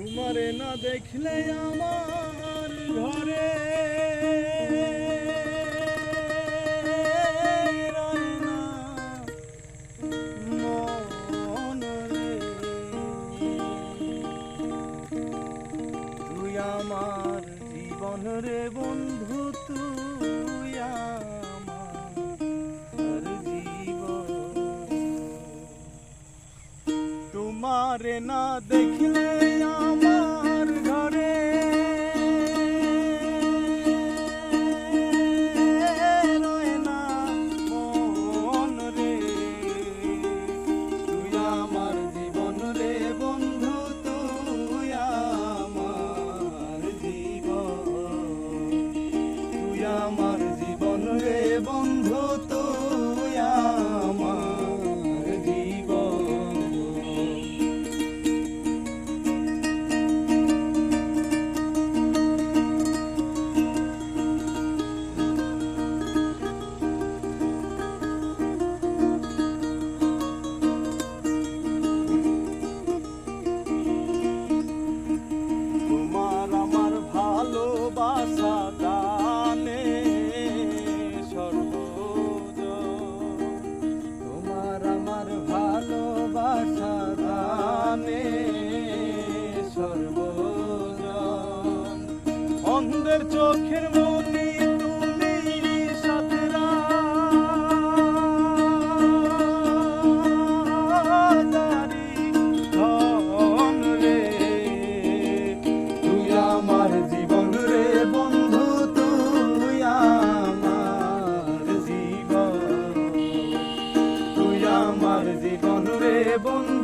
তোমারে না দেখলে আমার ঘরে। আমার জীবন রে বন্ধু তুই তোমারে না দেখলে আমার ঘরে। আমার জীবন রে বন্ধু তুই ফুলের চোখের মনি সাথে ধন রে, তুই আমার জীবন রে বন্ধু, তুই আমার জীবন। তুই আমার রে বন্ধু।